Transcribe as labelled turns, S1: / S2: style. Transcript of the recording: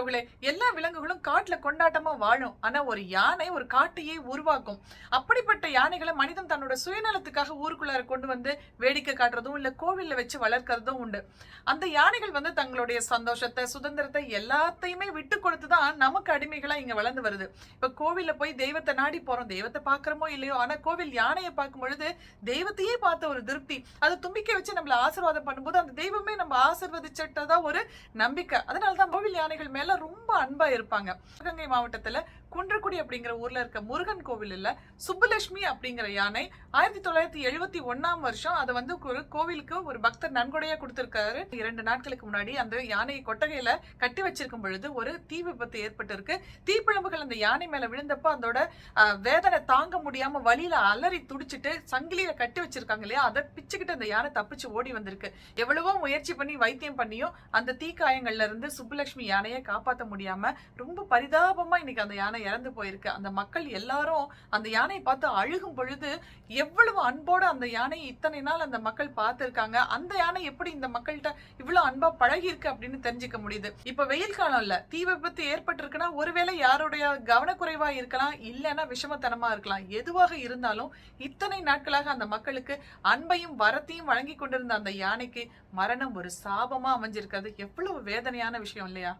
S1: உறவுகளே எல்லா விலங்குகளும் காட்டுல கொண்டாட்டமா வாழும். ஆனா ஒரு யானை ஒரு காட்டையே உருவாக்கும். அப்படிப்பட்ட யானைகளை மனிதன் தன்னோட சுயநலத்துக்காக ஊருக்குள்ளார கொண்டு வந்து வேடிக்கை காட்டுறதும் இல்ல கோவில்ல வச்சு வளர்க்கறதும் உண்டு. அந்த யானைகள் வந்து தங்களுடைய சந்தோஷத்தை சுதந்திரத்தை எல்லாத்தையுமே விட்டு கொடுத்து தான் நமக்கு அடிமைகளா இங்க வளர்ந்து வருது. இப்ப கோவில்ல போய் தெய்வத்தை நாடி போறோம். தெய்வத்தை பாக்குறோமோ இல்லையோ? ஆனா கோவில் யானையை பார்க்கும் பொழுது தெய்வத்தையே பார்த்த ஒரு திருப்தி. அது தும்பிக்கை வச்சு நம்மள ஆசீர்வாதம் பண்ணும்போது அந்த தெய்வமே நம்ம ஆசீர்வதிச்சிட்டதா ஒரு நம்பிக்கை. அதனாலதான் கோவில் யானைகள் மேல ரொம்ப அன்பா இருப்பாங்க. சிவகங்கை மாவட்டத்துல குன்றக்குடி அப்படிங்கிற ஊர்ல இருக்க முருகன் கோவிலில் சுப்புலட்சுமி அப்படிங்கிற யானை ஆயிரத்தி தொள்ளாயிரத்தி எழுபத்தி ஒன்னாம் வருஷம் அதை வந்து ஒரு கோவிலுக்கு ஒரு பக்தர் நன்கொடையா கொடுத்திருக்காரு. இரண்டு நாட்களுக்கு முன்னாடி அந்த யானையை கொட்டகையில கட்டி வச்சிருக்கும் பொழுது ஒரு தீ விபத்து ஏற்பட்டிருக்கு. தீப்பிழம்புகள் அந்த யானை மேல விழுந்தப்ப அதோட வேதனை தாங்க முடியாம வழியில அலறி துடிச்சிட்டு சங்கிலியில கட்டி வச்சிருக்காங்க இல்லையா? அதை பிச்சுக்கிட்டு அந்த யானை தப்பிச்சு ஓடி வந்திருக்கு. எவ்வளவோ முயற்சி பண்ணி வைத்தியம் பண்ணியும் அந்த தீக்காயங்கள்ல இருந்து சுப்புலட்சுமி யானையை காப்பாற்ற முடியாம ரொம்ப பரிதாபமா இன்னைக்கு அந்த யானை இறந்து போயிருக்கு. அந்த மக்கள் எல்லாரும் அந்த யானையை பார்த்து அழுகும் பொழுது எவ்வளவு அன்போட அந்த யானையை இத்தனை நாள் அந்த மக்கள் பார்த்திருக்காங்க. அந்த யானை எப்படி இந்த மக்கள்கிட்ட இவ்வளவு அன்பா பழகி இருக்கு அப்படின்னு தெரிஞ்சுக்க முடியுது. இப்ப வெயில் காலம் இல்ல. தீ விபத்து ஏற்பட்டிருக்குன்னா ஒருவேளை யாருடைய கவனக்குறைவா இருக்கலாம் இல்லைன்னா விஷமத்தனமா இருக்கலாம். எதுவாக இருந்தாலும் இத்தனை நாட்களாக அந்த மக்களுக்கு அன்பையும் வரத்தையும் வழங்கி கொண்டிருந்த அந்த யானைக்கு மரணம் ஒரு சாபமா அமைஞ்சிருக்கிறது. எவ்வளவு வேதனையான விஷயம் இல்லையா?